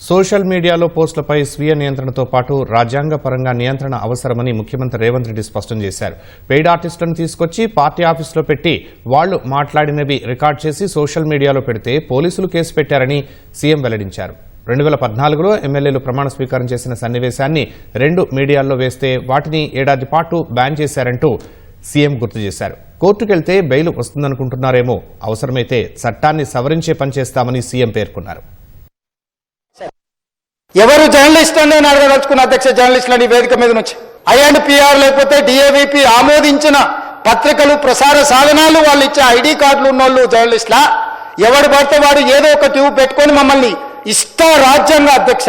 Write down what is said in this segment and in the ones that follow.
Social మీడియాలో పోస్టులపై స్వీయ నియంత్రణతో పాటు రాజ్యాంగ పరంగా నియంత్రణ అవసరమని ముఖ్యమంత్రి రేవంత్ రెడ్డి స్పష్టం చేశారు. పెయిడ్ ఆర్టిస్టులను తీసుకొచ్చి పార్టీ ఆఫీసులో పెట్టి వాళ్ళు మాట్లాడినవి రికార్డ్ చేసి సోషల్ మీడియాలో పెడితే పోలీసులు కేసు పెట్టారని సీఎం వెల్లడించారు. రెండు వేల పద్నాలుగులో ఎమ్మెల్యేలు ప్రమాణ స్వీకారం చేసిన సన్నివేశాన్ని రెండు మీడియాల్లో వేస్తే వాటిని ఏడాది పాటు బ్యాన్ చేశారంటూ సీఎం గుర్తు చేశారు. కోర్టుకెళ్తే బెయిల్ వస్తుందనుకుంటున్నారేమో అవసరమైతే చట్టాన్ని సవరించే పని చేస్తామని సీఎం పేర్కొన్నారు. ఎవరు జర్నలిస్ట్ అని నేను అడగదలుచుకున్న అధ్యక్ష జర్నలిస్టులని ఈ వేదిక మీద నుంచి. ఐఎన్పిఆర్ లేకపోతే డిఏవిపి ఆమోదించిన పత్రికలు ప్రసార సాధనాలు వాళ్ళు ఇచ్చే ఐడి కార్డులు ఉన్నోళ్ళు జర్నలిస్టులా? ఎవడు పడితే వాడు ఏదో ఒక ట్యూబ్ పెట్టుకొని మమ్మల్ని ఇష్ట రాజ్యాంగ అధ్యక్ష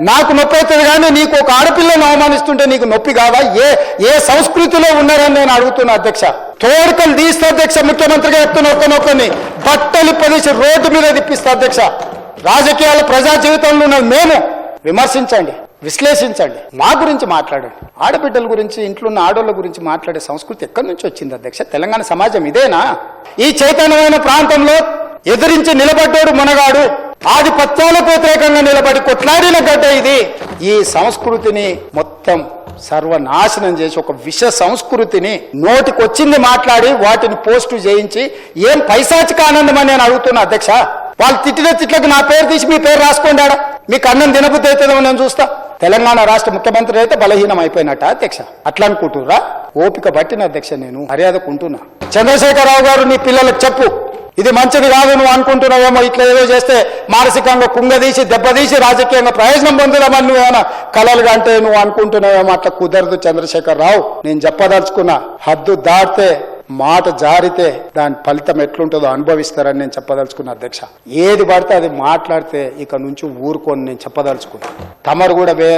నాకు నొప్పి అవుతుంది కానీ నీకు ఒక ఆడపిల్లను అవమానిస్తుంటే నీకు నొప్పి కాదా ఏ ఏ సంస్కృతిలో ఉన్నారని నేను అడుగుతున్నా అధ్యక్ష. తోడుకలు తీస్తే అధ్యక్ష ముఖ్యమంత్రిగా చెప్తున్న ఒక్కనొక్కని బట్టలు పదిసి రోడ్డు మీద తిప్పిస్తా అధ్యక్ష. రాజకీయాలు ప్రజా జీవితంలో ఉన్న మేము విమర్శించండి విశ్లేషించండి మా గురించి మాట్లాడండి. ఆడబిడ్డల గురించి ఇంట్లో ఉన్న ఆడోళ్ళ గురించి మాట్లాడే సంస్కృతి ఎక్కడి నుంచి వచ్చింది అధ్యక్ష? తెలంగాణ సమాజం ఇదేనా? ఈ చైతన్యమైన ప్రాంతంలో ఎదిరించి నిలబడ్డాడు మునగాడు. ఆధిపత్యాలకు వ్యతిరేకంగా నిలబడి కొట్లాడిన గడ్డ ఇది. ఈ సంస్కృతిని మొత్తం సర్వనాశనం చేసి ఒక విష సంస్కృతిని నోటికొచ్చింది మాట్లాడి వాటిని పోస్టు చేయించి ఏం పైశాచిక ఆనందం అని నేను అడుగుతున్నా అధ్యక్ష? వాళ్ళు తిట్టిన తిట్లకు నా పేరు తీసి మీ పేరు రాసుకోండి ఆడ. మీకు అన్నం తినబుద్ధి నేను చూస్తా. తెలంగాణ రాష్ట్ర ముఖ్యమంత్రి అయితే బలహీనం అయిపోయినట్ట అధ్యక్ష. అట్లా అనుకుంటుర్రా? ఓపిక పట్టిన అధ్యక్ష నేను మర్యాదకుంటున్నా. చంద్రశేఖరరావు గారు నీ పిల్లలకు చెప్పు. ఇది మంచిది కాదు నువ్వు అనుకుంటున్నావేమో ఇట్లా ఏదో చేస్తే మానసికంగా కుంగదీసి దెబ్బతీసి రాజకీయంగా ప్రయోజనం పొందుదామని నువ్వేమైనా కలలుగా అంటే నువ్వు అనుకుంటున్నావేమో అట్లా కుదరదు చంద్రశేఖర్ రావు నేను చెప్పదలుచుకున్నా హద్దు దాటితే మాట జారితే దాని ఫలితం ఎట్లుంటుందో అనుభవిస్తారని నేను చెప్పదలుచుకున్నా అధ్యక్ష. ఏది పడితే అది మాట్లాడితే ఇక నుంచి ఊరుకొని నేను చెప్పదలుచుకున్నా. తమరు కూడా వే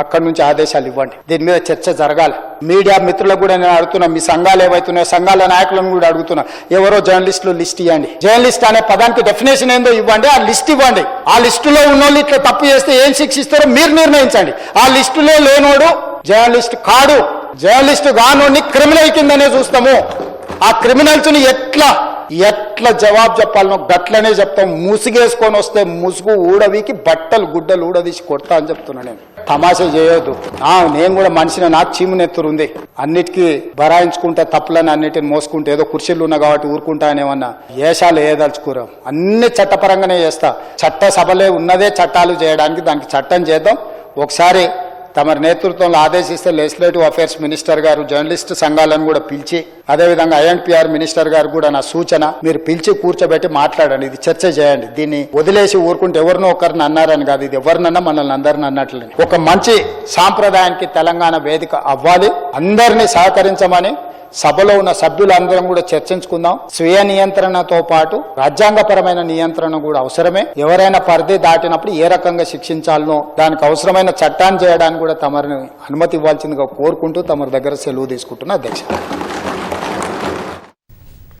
అక్కడి నుంచి ఆదేశాలు ఇవ్వండి. దీని మీద చర్చ జరగాలి. మీడియా మిత్రులకు కూడా నేను అడుగుతున్నా మీ సంఘాలు ఏవైతున్నాయో సంఘాల నాయకులను కూడా అడుగుతున్నా ఎవరో జర్నలిస్టులు లిస్ట్ ఇవ్వండి. జర్నలిస్ట్ అనే పదానికి డెఫినేషన్ ఏందో ఇవ్వండి ఆ లిస్ట్ ఇవ్వండి. ఆ లిస్టులో ఉన్నోళ్ళు ఇట్లా తప్పు చేస్తే ఏం శిక్షిస్తారో మీరు నిర్ణయించండి. ఆ లిస్టులో లేనోడు జర్నలిస్ట్ కాడు. జర్నలిస్ట్ గానోడిని క్రిమినల్ కిందనే చూస్తాము. ఆ క్రిమినల్స్ని ఎట్లా ఎట్లా జవాబు చెప్పాలనో గట్లనే చెప్తాం. ముసుగేసుకొని వస్తే ముసుగు ఊడవీకి బట్టలు గుడ్డలు ఊడదీసి కొడతా అని చెప్తున్నా నేను. తమాషా చేయొద్దు. నేను కూడా మనిషిని నాకు చీము నెత్తురుంది అన్నిటికీ బరాయించుకుంటా తప్పులని అన్నిటిని మోసుకుంటే ఏదో కుర్చీలు ఉన్నా కాబట్టి ఊరుకుంటా అనేమన్నా ఏషాలు ఏదలుచుకోరాం అన్ని చట్టపరంగానే చేస్తా. చట్ట సభలే ఉన్నదే చట్టాలు చేయడానికి దానికి చట్టం చేద్దాం. ఒకసారి తమ నేతృత్వంలో ఆదేశిస్తే legislative affairs minister garu journalist సంఘాలను కూడా పిలిచి అదేవిధంగా ఐఎన్పిఆర్ మినిస్టర్ గారు కూడా నా సూచన మీరు పిలిచి కూర్చోబెట్టి మాట్లాడండి ఇది చర్చ చేయండి. దీన్ని వదిలేసి ఊరుకుంటే ఎవరినో ఒకరిని అన్నారని కాదు ఇది ఎవరినన్నా మనల్ని అందరిని అన్నట్లని ఒక మంచి సాంప్రదాయానికి తెలంగాణ వేదిక అవ్వాలి అందరినీ సహకరించమని సభలో ఉన్న సభ్యులందరం కూడా చర్చించుకుందాం. స్వీయ నియంత్రణతో పాటు రాజ్యాంగపరమైన నియంత్రణ కూడా అవసరమే. ఎవరైనా పరిధి దాటినప్పుడు ఏ రకంగా శిక్షించాలనో దానికి అవసరమైన చట్టాన్ని చేయడానికి కూడా తమరిని అనుమతి ఇవ్వాల్సిందిగా కోరుకుంటూ తమరి దగ్గర సెలవు తీసుకుంటున్న అధ్యక్ష